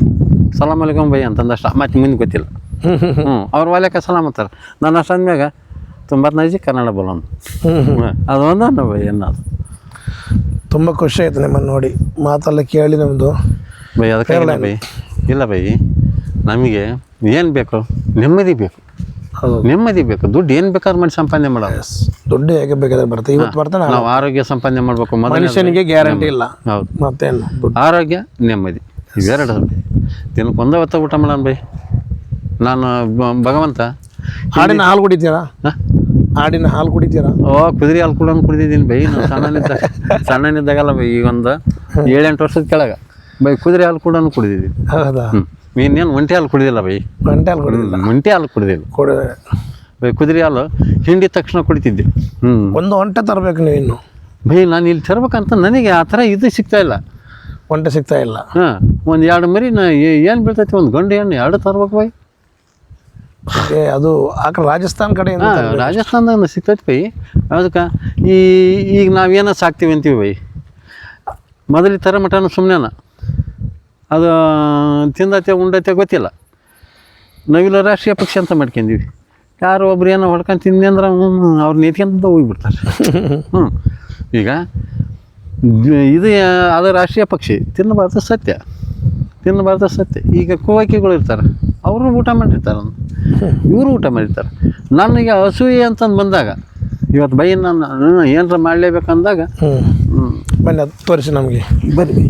ಸಲಾಮ್ ಬೈ ಅಂತಂದಷ್ಟ ಮತ್ತೆ ಮುಂದೆ ಗೊತ್ತಿಲ್ಲ. ಹ್ಞೂ ಅವ್ರ ವಾಲ್ಯಕ್ಕೆ ಸಲಾಮ್ ಅಂತಾರೆ. ನಾನು ಅಷ್ಟು ಅಂದ್ಮ್ಯಾಗ ತುಂಬ ನೈಜಿ ಕನ್ನಡ ಬಲ್ಲ ಅದು ಒಂದ ಬೈ ಅನ್ನೋದು. ತುಂಬ ಖುಷಿ ಆಯ್ತು ನಿಮ್ಮನ್ನು ನೋಡಿ. ಮಾತೆಲ್ಲ ಕೇಳಿ ನಮ್ಮದು ಬೈ ಅದಕ್ಕಾಗಿಲ್ಲ ಬೈ. ಇಲ್ಲ ಬೈ ನಮಗೆ ಏನು ಬೇಕು? ನೆಮ್ಮದಿ ಬೇಕು. ಹೌದು. ನೆಮ್ಮದಿ ಬೇಕು. ದುಡ್ಡು ಏನು ಬೇಕಾದ್ರೆ ಮಾಡಿ ಸಂಪಾದನೆ ಮಾಡೋದು. ದುಡ್ಡು ಹೇಗೆ ಬೇಕಾದ್ರೆ ಬರುತ್ತೆ. ಇವತ್ತು ಬರ್ತಾನೆ ನಾವು ಆರೋಗ್ಯ ಸಂಪಾದನೆ ಮಾಡಬೇಕು ಮನುಷ್ಯನಿಗೆ ಗ್ಯಾರಂಟಿ ಇಲ್ಲ. ಹೌದು. ಮತ್ತೇನು? ಆರೋಗ್ಯ ನೆಮ್ಮದಿ. ಇವೆರಡು ದಿನಕ್ಕೆ ಒಂದೇ ಹೊತ್ತ ಊಟ ಮಾಡೋಣ ಬೈ. ನಾನು ಭಗವಂತ ಹಾಡಿನ ಹಾಲು ಕುಡಿತೀರಾ? ಹಾಂ. ಆಡಿನ ಹಾಲು ಕುಡಿತೀರಾ? ಓ ಕುದುರೆ ಹಾಲು ಕೂಡ ಕುಡಿದಿದ್ದೀನಿ ಬೈ ನಾನು ಸಣ್ಣನಿದ್ದಾಗ ಸಣ್ಣನಿದ್ದಾಗಲ್ಲ ಬೈ ಈಗ ಒಂದು ಏಳೆಂಟು ವರ್ಷದ ಕೆಳಗೆ. ಬೈ ಕುದುರೆ ಹಾಲು ಕೂಡ ಕುಡಿದಿದ್ದೀನಿ. ಹೌದಾ? ಇನ್ನೇನು ಒಂಟಿ ಹಾಲು ಕುಡಿದಿಲ್ಲ ಬೈ. ಒಂಟೆ ಹಾಲು ಕುಡಿದಿಲ್ಲ? ಒಂಟಿ ಹಾಲು ಕುಡಿದಿಲ್ಲ. ಕುಡಿದ. ಬೈ ಕುದುರೆ ಹಾಲು ಹಿಂಡಿ ತಕ್ಷಣ ಕುಡಿತಿದ್ದೆ. ಹ್ಞೂ ಒಂದು ಒಂಟೆ ತರಬೇಕು ನೀವು ಇನ್ನು? ಬೈ ನಾನು ಇಲ್ಲಿ ತರ್ಬೇಕಂತ ನನಗೆ ಆ ಥರ ಇದು ಸಿಗ್ತಾ ಇಲ್ಲ. ಒಂಟೆ ಸಿಗ್ತಾ ಇಲ್ಲ? ಹಾಂ ಒಂದು ಎರಡು ಮರಿ ನಾ ಏನು ಬೀಳ್ತೈತಿ? ಒಂದು ಗಂಡು ಹೆಣ್ಣು ಎರಡು ತರ್ಬೇಕು ಬೈ. ಅದು ಆ ಕಡೆ ರಾಜಸ್ಥಾನ್ ಕಡೆಯಿಂದ ರಾಜಸ್ಥಾನದಾಗ ಸಿಗ್ತೈತಿ ಬೈ. ಅದಕ್ಕೆ ಈ ಈಗ ನಾವೇನೋ ಸಾಕ್ತೀವಿ ಅಂತೀವಿ ಬೈ. ಮೊದಲ ಥರ ಮಠನ ಸುಮ್ಮನೆ ಅದು ತಿಂದತೆ ಉಂಡತೆ ಗೊತ್ತಿಲ್ಲ. ನಾವಿಲ್ಲ ರಾಷ್ಟ್ರೀಯ ಪಕ್ಷ ಅಂತ ಮಾಡ್ಕೊಂಡಿವಿ ಯಾರು ಒಬ್ರು ಏನೋ ಹೊಡ್ಕೊಂಡು ತಿಂದೆ ಅಂದ್ರೆ ಅವ್ರು ನಿಂತ್ಕೊಂತ ಹೋಗ್ಬಿಡ್ತಾರೆ. ಹ್ಞೂ ಈಗ ಇದು ಅದು ರಾಷ್ಟ್ರೀಯ ಪಕ್ಷಿ. ತಿನ್ನಬಾರ್ದು ಸತ್ಯ. ತಿನ್ನಬಾರ್ದು ಸತ್ಯ. ಈಗ ಕುವಾಕಿಗಳು ಇರ್ತಾರೆ. ಅವರು ಊಟ ಮಾಡಿರ್ತಾರೆ ಇವರು ಊಟ ಮಾಡಿರ್ತಾರೆ. ನನಗೆ ಅಸೂಯೆ ಅಂತಂದು ಬಂದಾಗ ಇವತ್ತು ಬೈ ನಾನು ಏನಾರ ಮಾಡಲೇಬೇಕಂದಾಗ ಬನ್ನಿ ಅದು ತೋರಿಸಿ ನಮಗೆ. ಬರ್ರಿ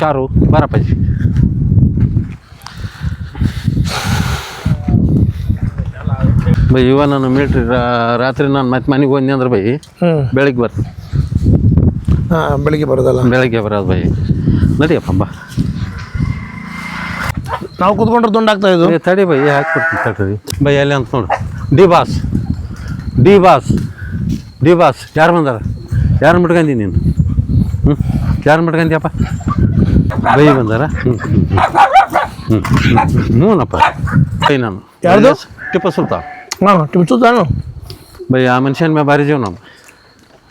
ಚಾರು ಬಾರಪ್ಪಾಜಿ. ಬೈ ಇವ ನಾನು ಮಿಲ್ಟ್ರಿ ರಾತ್ರಿ ನಾನು ಮತ್ತೆ ಮನೆಗೆ ಹೋದ್ನಿ ಅಂದ್ರೆ ಬೈ ಹ್ಞೂ ಬೆಳಿಗ್ಗೆ ಬರ್ತೀನಿ. ಹಾಂ ಬೆಳಿಗ್ಗೆ ಬರೋದಲ್ಲ? ಬೆಳಗ್ಗೆ ಬರೋದು ಬೈ. ನಡಿಯಪ್ಪ ಬಾ. ನಾವು ಕುತ್ಕೊಂಡ್ರೆ ದುಂಡಾಗ್ತಾ ಇದು? ತಡಿ ಬೈ ಹಾಕ್ಬಿಡ್ತೀನಿ ತಡ್ರಿ. ಬೈ ಎಲ್ಲಿ ಅಂತ ನೋಡು. D Boss. D Boss. D Boss. ಯಾರು ಬಂದಾರ? ಯಾರು ಮುಟ್ಕೊಂಡಿ ನೀನು? ಹ್ಞೂ ಯಾರು ಮುಟ್ಕೊಂಡ್ಯಪ್ಪ ಬೈ ಬಂದಾರ? ಹ್ಞೂ ಹ್ಞೂ ಹ್ಞೂ ಹ್ಞೂನಪ್ಪ ಬೈ ನಾನು. ಯಾರ್ದು? ಟಿಪ್ಪು ಸುಲ್ತಾನ್. ಹಾಂ ಟಿಪ್ಪು ಸುಲ್ತಾನು. ಬೈ ಆ ಮನುಷ್ಯನ ಮೇಲೆ ಭಾರಿ ಜೀವನ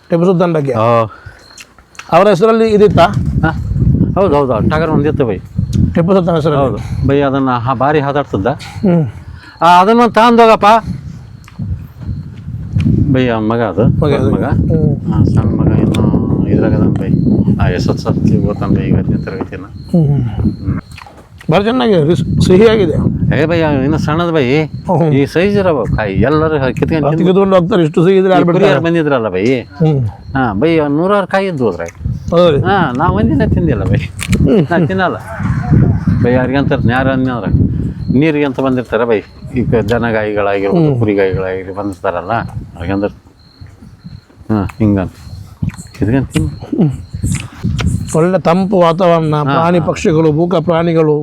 ಟಿಪ್ಪು ಸುಲ್ತಾನ್ ಬಗ್ಗೆ? ಅವರ ಹೆಸರಲ್ಲಿ ಇದಿತ್ತಾ? ಹಾಂ. ಹೌದು ಹೌದು ಟಗರ್ ಒಂದಿತ್ತು ಬೈ. ಟಿಪ್ಪು ಸುಲ್ತಾನ್ ಹೆಸರು ಹೌದು. ಬೈ ಅದನ್ನು ಭಾರಿ ಹಾದಾಡ್ತದ ಹ್ಞೂ ಅದನ್ನು ತಗೊಂಡೋಗಪ್ಪ ಬೈ ಆ ಮಗ ಅದು. ಮಗ ಅದು. ಮಗ. ಹ್ಞೂ ಹಾಂ ಸಣ್ಣ ಮಗ ಇನ್ನು ಅದಾನ ಬೈ. ಆ ಎಸ್ ಎಸ್ ಎಲ್ ಸಿ ಓದ್ತಾನೆ ಬೈ ಈಗ ಹತ್ತನೇ ತರಗತಿನ ಹ್ಞೂ ಭಾಳ ಚೆನ್ನಾಗಿದೆ ರಿಸ್- ಸಿಹಿಯಾಗಿದೆ ಏ ಬೈ ಇನ್ನು ಸಣ್ಣದ ಬೈ. ಹ್ಞೂ ಈ ಸೈಜ್ ಇರಬೇಕು. ಕಾಯಿ ಎಲ್ಲರೂ ಕಿತ್ಕೊಂಡು ತೆಗೆದುಕೊಂಡು ಹೋಗ್ತಾರೆ ಇಷ್ಟು ಯಾರು ಬಿಡ್ತಾರೆ? ಕುರಿಯರ್ ಬಂದಿದ್ರಲ್ಲ ಬೈ. ಹ್ಞೂ ಹಾಂ ಬೈ ಒಂದ್ ನೂರಾರು ಕಾಯಿ ಇದ್ದು ಹೋದ್ರೆ. ಹೌದು ರೀ. ಹಾಂ ನಾವು ಒಂದಿನ ತಿಂದಿಲ್ಲ ಬೈ. ನಾ ತಿನ್ನಲ್ಲ. ಬೈ ಯಾರಿಗಂತಾರೆ ಯಾರು ಅಂದ್ರೆ ನೀರಿಗೆ ಅಂತ ಬಂದಿರ್ತಾರೆ ಬೈ. ಈಗ ಜನಗಾಯಿಗಳಾಗಿರ್ಬೋದು ಕುರಿಗಾಯಿಗಳಾಗಿರ್ಬೋದು ಬಂದಿರ್ತಾರಲ್ಲ ಅವ್ರಿಗಂದ್ರೆ ಹಾಂ ಹಿಂಗಂತ. ಇದ್ಕಂತ ತಿನ್ನು ಒಳ್ಳೆ ತಂಪು ವಾತಾವರಣ ಪ್ರಾಣಿ ಪಕ್ಷಿಗಳು ಮೂಕ ಪ್ರಾಣಿಗಳು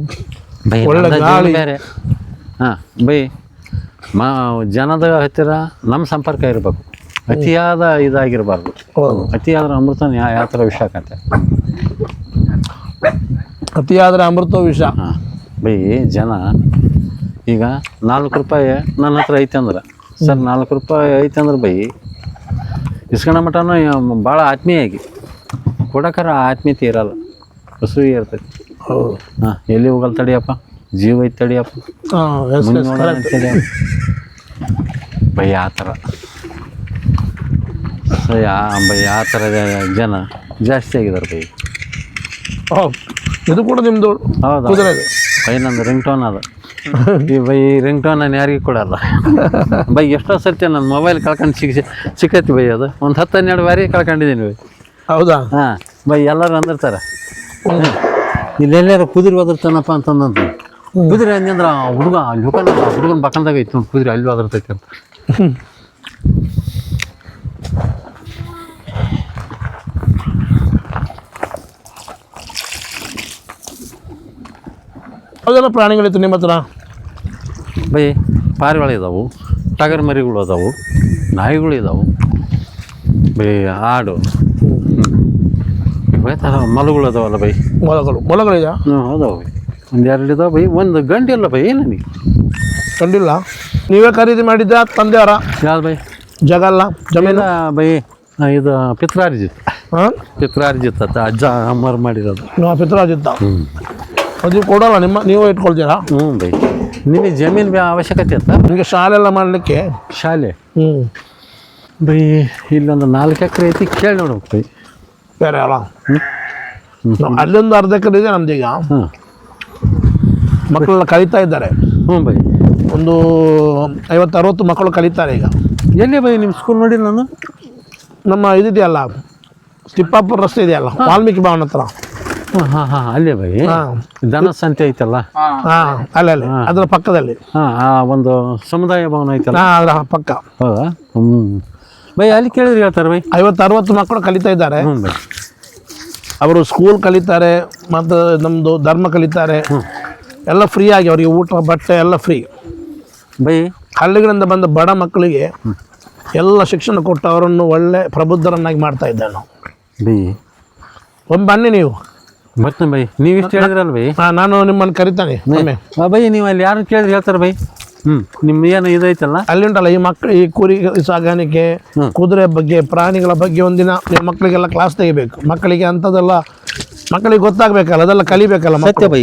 ಒಳ್ಳೆ ಗಾಳಿ. ಬೇರೆ. ಹಾಂ ಬೈ ಮಾ ಜನದ ಹತ್ತಿರ ನಮ್ಮ ಸಂಪರ್ಕ ಇರಬೇಕು. ಅತಿಯಾದ ಇದಾಗಿರಬಾರ್ದು. ಅತಿಯಾದ ಅಮೃತನ ಅಮೃತ ಯಾವ ಥರ ವಿಷಯ ಆಕತ್ತೆ ಅತಿಯಾದರೆ ಅಮೃತ ವಿಷ. ಬೈ ಜನ ಈಗ ನಾಲ್ಕು ರೂಪಾಯಿ ನನ್ನ ಹತ್ರ ಐತೆ ಅಂದ್ರೆ. ಸರ್ ನಾಲ್ಕು ರೂಪಾಯಿ ಐತೆ ಅಂದ್ರೆ ಬೈ ಇಸ್ಕೊಂಡ ಮಟನು ಭಾಳ ಆತ್ಮೀಯಾಗಿ ಕೊಡಕರ ಆತ್ಮೀಯತೆ ಇರಲ್ಲ ಹಸು ಇರ್ತೈತಿ. ಹೌದು. ಹಾಂ ಎಲ್ಲಿ ಹೋಗಲ್ಲ ತಡಿಯಪ್ಪ? ಜೀವ ಐತೆ ತಡಿಯಪ್ಪ. ಬೈ ಆ ಥರ. ಸೊ ಯಾ ಬೈ ಆ ಥರ ಜನ ಜಾಸ್ತಿ ಆಗಿದ್ದಾರೆ ಬೈ. ಇದು ಕೂಡ ನಿಮ್ಮದು ಹೌದು. ಕುದುರೆ. ಬೈ ನಂದು ರಿಂಗ್ ಟೋನ್ ಅದು. ಈ ಬೈ ರಿಂಗ್ ಟೋನ್ ನಾನು ಯಾರಿಗೂ ಕೊಡಲ್ಲ. ಬೈ ಎಷ್ಟೋ ಸರ್ತಿ ನನ್ನ ಮೊಬೈಲ್ ಕಳ್ಕೊಂಡು ಸಿಗ್ ಸಿಕ್ಕೈತಿ ಬೈ ಅದು. ಒಂದು ಹತ್ತು ಹನ್ನೆರಡು ಬಾರಿ ಕಳ್ಕೊಂಡಿದ್ದೀನಿ ಬೈ. ಹೌದಾ? ಹಾಂ ಬೈ ಎಲ್ಲರೂ ಅಂದಿರ್ತಾರೆ. ಇಲ್ಲೆಲ್ಲಾರು ಕುದುರೆ ಒದರ್ತಾನಪ್ಪ ಅಂತಂದಂತ. ಕುದುರೆ ಆ ಹುಡುಗ ಅಲ್ಲಿ ಹುಡುಗನ ಹುಡುಗನ ಬಕ್ಕಂದಾಗ ಐತಿ ನೋಡಿ ಕುದುರೆ ಅಲ್ಲಿ ಒದರ್ತೈತಿ ಅಂತ. ಯಾವುದೆಲ್ಲ ಪ್ರಾಣಿಗಳಿತ್ತು ನಿಮ್ಮ ಹತ್ರ? ಬೈ ಪಾರಿಗಳಿದಾವು ಇದಾವು ಟಗರ್ ಮರಿಗಳು ಅದಾವು ನಾಯಿಗಳು ಇದಾವು ಬೈ ಆಡು. ಮೊಲಗಳು ಮಲಗಳು ಅದಾವಲ್ಲ ಬೈ. ಮೊಲಗಳು ಮೊಲಗಳಿದೆಯಾ ಹ್ಞೂ ಅದಾವು ಬೈ ಒಂದು ಎರಡು ಇದಾವೆ ಬೈ ಒಂದು ಗಂಡು ಇಲ್ಲ ಬೈ ನೀವು ಕಂಡಿಲ್ಲ ನೀವೇ ಖರೀದಿ ಮಾಡಿದ್ದ ತಂದೆಯವರ? ಯಾವ್ದು ಬೈ? ಜಗಲ್ಲ ಜಮೀನ? ಬೈ ಇದು ಪಿತ್ರಾರ್ಜಿತ್. ಹಾಂ? ಪಿತ್ರಾರ್ಜಿತ್ ಅತ್ತ ಅಜ್ಜ ಅಮ್ಮರು ಮಾಡಿರೋದು. ನಾವು ಪಿತ್ರಾರ್ಜಿತ ಹ್ಞೂ ಅದು ಕೊಡೋಲ್ಲ ನಿಮ್ಮ ನೀವೇ ಇಟ್ಕೊಳ್ತೀರಾ? ಹ್ಞೂ ಬೈ. ನಿಮಗೆ ಜಮೀನು ಬೇ ಅವಶ್ಯಕತೆ ಅಂತ ನಿಮಗೆ ಶಾಲೆ ಎಲ್ಲ ಮಾಡಲಿಕ್ಕೆ? ಶಾಲೆ? ಹ್ಞೂ. ಬೈ ಇಲ್ಲೊಂದು ನಾಲ್ಕು ಎಕರೆ ಐತಿ ಕೇಳಿ ನೋಡ್ಬೇಕು ಬೈ. ಬೇರೆ ಅಲ್ಲ? ಅಲ್ಲೊಂದು ಅರ್ಧ ಎಕರೆ ಇದೆ ನಮ್ದೀಗ. ಹ್ಞೂ ಮಕ್ಕಳೆಲ್ಲ ಕಲಿತಾ ಇದ್ದಾರೆ. ಹ್ಞೂ ಬೈ. ಒಂದು ಐವತ್ತು ಅರವತ್ತು ಮಕ್ಕಳು ಕಲಿತಾರೆ ಈಗ. ಎಲ್ಲಿ ಬೈ ನಿಮ್ಮ ಸ್ಕೂಲ್ ನೋಡಿ ನಾನು? ನಮ್ಮ ಇದಿದೆಯಲ್ಲ ತಿಪ್ಪಾಪುರ ರಸ್ತೆ ಇದೆಯಲ್ಲ ವಾಲ್ಮೀಕಿ ಭವನ ಹತ್ರ. ಹಾಂ ಹಾಂ ಹಾಂ ಅಲ್ಲೇ ಬೈ ಹಾಂ. ದನ ಸಂತೆ ಐತಲ್ಲ? ಹಾಂ. ಅಲ್ಲೇ ಅಲ್ಲೇ ಅದರ ಪಕ್ಕದಲ್ಲಿ. ಹಾಂ ಆ ಒಂದು ಸಮುದಾಯ ಭವನ ಐತಲ್ಲ? ಹಾಂ ಅದರ ಪಕ್ಕ. ಹೌದಾ? ಹ್ಞೂ ಬೈ ಅಲ್ಲಿ ಕೇಳಿದ್ರೆ ಹೇಳ್ತಾರೆ ಬೈ. ಐವತ್ತು ಅರವತ್ತು ಮಕ್ಕಳು ಕಲಿತಾ ಇದ್ದಾರೆ. ಹ್ಞೂ ಬೈ. ಅವರು ಸ್ಕೂಲ್ ಕಲಿತಾರೆ ಮತ್ತು ನಮ್ಮದು ಧರ್ಮ ಕಲಿತಾರೆ. ಎಲ್ಲ ಫ್ರೀ ಆಗಿ ಅವರಿಗೆ ಊಟ ಬಟ್ಟೆ ಎಲ್ಲ ಫ್ರೀ ಬೈ. ಹಳ್ಳಿಗಳಿಂದ ಬಂದ ಬಡ ಮಕ್ಕಳಿಗೆ ಎಲ್ಲ ಶಿಕ್ಷಣ ಕೊಟ್ಟು ಅವರನ್ನು ಒಳ್ಳೆ ಪ್ರಬುದ್ಧರನ್ನಾಗಿ ಮಾಡ್ತಾ ಇದ್ದಾನು. ನಾವು ಬೈ. ಒಮ್ಮೆ ಬನ್ನಿ ನೀವು. ಬರ್ತೀನಿ ಬೈ ನೀವು ಇಷ್ಟು ಹೇಳಿದ್ರಲ್ಲ ಬೈ ಹಾಂ ನಾನು ನಿಮ್ಮನ್ನು ಕರಿತಾನೆ ಒಮ್ಮೆ. ಆ, ಬೈ ನೀವು ಅಲ್ಲಿ ಯಾರು ಕೇಳಿದ್ರೆ ಹೇಳ್ತಾರೆ ಬೈ? ಹ್ಞೂ ನಿಮ್ಮ ಏನು ಇದೈತಲ್ಲ? ಅಲ್ಲಿ ಉಂಟಲ್ಲ ಈ ಮಕ್ಕಳು ಈ ಕುರಿ ಸಾಗಾಣಿಕೆ ಕುದುರೆ ಬಗ್ಗೆ ಪ್ರಾಣಿಗಳ ಬಗ್ಗೆ ಒಂದಿನ ನಿಮ್ಮ ಮಕ್ಕಳಿಗೆಲ್ಲ ಕ್ಲಾಸ್ ತೆಗಿಬೇಕು. ಮಕ್ಕಳಿಗೆ ಅಂಥದ್ದೆಲ್ಲ ಮಕ್ಕಳಿಗೆ ಗೊತ್ತಾಗಬೇಕಲ್ಲ ಅದೆಲ್ಲ ಕಲಿಬೇಕಲ್ಲ ಸತ್ಯ ಬೈ.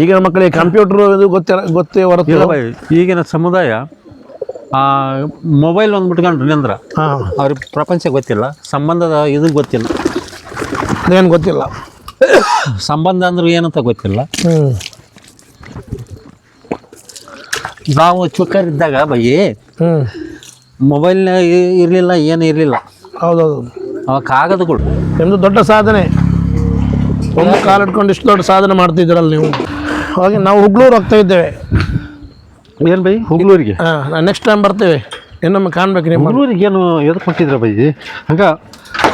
ಈಗಿನ ಮಕ್ಕಳಿಗೆ ಕಂಪ್ಯೂಟರ್ ಇದು ಗೊತ್ತಿರ ಗೊತ್ತೇ ಹೊರತು. ಇಲ್ಲ ಬೈ ಈಗಿನ ಸಮುದಾಯ ಆ ಮೊಬೈಲ್ ಒಂದು ಬಿಟ್ಕೊಂಡ್ರಿ ನಿಂದ್ರ. ಹಾಂ. ಅವ್ರಿಗೆ ಪ್ರಪಂಚ ಗೊತ್ತಿಲ್ಲ ಸಂಬಂಧದ ಇದು ಗೊತ್ತಿಲ್ಲ. ಏನು ಗೊತ್ತಿಲ್ಲ. ಸಂಬಂಧ ಅಂದ್ರೆ ಏನಂತ ಗೊತ್ತಿಲ್ಲ. ನಾವು ಚಿಕ್ಕರಿದ್ದಾಗ ಬೈ ಮೊಬೈಲ್ ಇರಲಿಲ್ಲ ಏನು ಇರಲಿಲ್ಲ. ಹೌದೌದು. ಅವಾಗ ಕಾಗದಗಳು ನಿಮ್ಮದು ದೊಡ್ಡ ಸಾಧನೆ. ಒಂದು ಕಾಲು ಇಟ್ಕೊಂಡು ಇಷ್ಟು ದೊಡ್ಡ ಸಾಧನೆ ಮಾಡ್ತಿದ್ದೀರಲ್ಲ ನೀವು. ಹಾಗೆ ನಾವು ಹುಗ್ಳೂರು ಹೋಗ್ತಾ ಇದ್ದೇವೆ. ಏನು ಬೈ? ಹುಗ್ಳೂರಿಗೆ? ಹಾಂ ನೆಕ್ಸ್ಟ್ ಟೈಮ್ ಬರ್ತೇವೆ. ಇನ್ನೊಮ್ಮೆ ಕಾಣ್ಬೇಕು ನೀವು ಹುಗ್ಳೂರಿಗೆ ಏನು ಎದು ಕೊಟ್ಟಿದ್ರ ಬೈ? ಹಂಗ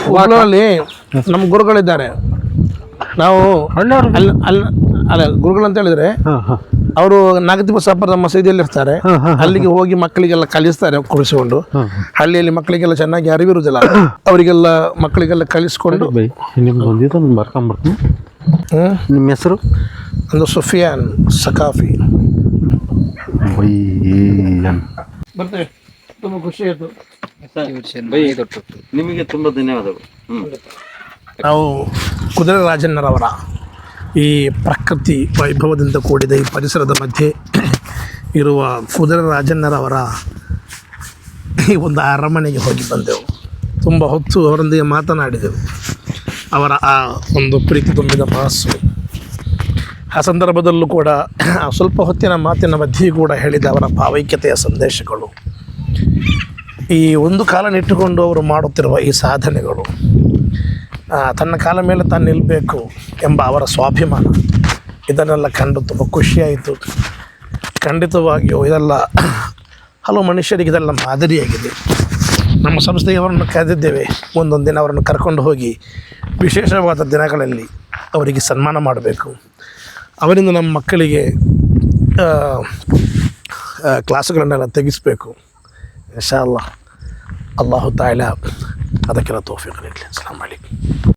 ಹುಗ್ಳೂರಲ್ಲಿ ನಮ್ಮ ಗುರುಗಳಿದ್ದಾರೆ. ನಾವು ಅಲ್ಲಿ ಅಲ್ಲಿ ಅಲ್ಲ ಗುರುಗಳು ಅಂತ ಹೇಳಿದ್ರೆ ಹಾಂ ಹಾಂ. ಅವರು ನಾಗತಿಪ ಸಪ್ಪರದ ಮಸೀದಿಯಲ್ಲಿ ಇರ್ತಾರೆ ಅಲ್ಲಿಗೆ ಹೋಗಿ ಮಕ್ಕಳಿಗೆಲ್ಲ ಕಲಿಸ್ತಾರೆ ಕುಳಿಸಿಕೊಂಡು ಹಳ್ಳಿಯಲ್ಲಿ ಮಕ್ಕಳಿಗೆಲ್ಲ ಚೆನ್ನಾಗಿ ಅರಿವಿರುವುದಿಲ್ಲ. ಅವರಿಗೆಲ್ಲ ಮಕ್ಕಳಿಗೆಲ್ಲ ಕಲಿಸ್ಕೊಂಡು. ಬರ್ಕೊಂಬರ್ತೀನಿ ನಿಮ್ಮ ಹೆಸರು? ಒಂದು ಸುಫಿಯಾನ್ ಸಕಾಫಿ ಬರ್ತೇವೆ. ತುಂಬ ಖುಷಿ ಆಯಿತು. ಬೈ ನಿಮಗೆ ತುಂಬ ಧನ್ಯವಾದಗಳು. ಹ್ಞೂ ನಾವು ಕುದುರೆ ರಾಜಣ್ಣರವರ ಈ ಪ್ರಕೃತಿ ವೈಭವದಿಂದ ಕೂಡಿದ ಈ ಪರಿಸರದ ಮಧ್ಯೆ ಇರುವ ಕುದುರೆ ರಾಜಣ್ಣರವರ ಈ ಒಂದು ಅರಮನೆಗೆ ಹೋಗಿ ಬಂದೆವು. ತುಂಬ ಹೊತ್ತು ಅವರೊಂದಿಗೆ ಮಾತನಾಡಿದೆವು. ಅವರ ಆ ಒಂದು ಪ್ರೀತಿ ತುಂಬಿದ ಮನಸ್ಸು. ಆ ಸಂದರ್ಭದಲ್ಲೂ ಕೂಡ ಆ ಸ್ವಲ್ಪ ಹೊತ್ತಿನ ಮಾತಿನ ಮಧ್ಯೆಯೂ ಕೂಡ ಹೇಳಿದ ಅವರ ಭಾವೈಕ್ಯತೆಯ ಸಂದೇಶಗಳು. ಈ ಒಂದು ಕಾಲನಿಟ್ಟುಕೊಂಡು ಅವರು ಮಾಡುತ್ತಿರುವ ಈ ಸಾಧನೆಗಳು ತನ್ನ ಕಾಲ ಮೇಲೆ ತಾನು ನಿಲ್ಲಬೇಕು ಎಂಬ ಅವರ ಸ್ವಾಭಿಮಾನ. ಇದನ್ನೆಲ್ಲ ಕಂಡು ತುಂಬ ಖುಷಿಯಾಯಿತು. ಖಂಡಿತವಾಗಿಯೂ ಇದೆಲ್ಲ ಹಲವು ಮನುಷ್ಯರಿಗೆ ಇದೆಲ್ಲ ಮಾದರಿಯಾಗಿದೆ. ನಮ್ಮ ಸಂಸ್ಥೆಗೆ ಅವರನ್ನು ಕರೆದಿದ್ದೇವೆ. ಒಂದೊಂದು ದಿನ ಅವರನ್ನು ಕರ್ಕೊಂಡು ಹೋಗಿ ವಿಶೇಷವಾದ ದಿನಗಳಲ್ಲಿ ಅವರಿಗೆ ಸನ್ಮಾನ ಮಾಡಬೇಕು. ಅವರಿಂದ ನಮ್ಮ ಮಕ್ಕಳಿಗೆ ಕ್ಲಾಸುಗಳನ್ನೆಲ್ಲ ತೆಗೆಸಬೇಕು. ಇನ್ಶಾ ಅಲ್ಲ ಅಲ್ಲಾಹು ತಾಯಿಲ അതൊക്കെയാണ് തോഫിഖ് അലൈക്കും അസ്സാം വലൈക്കും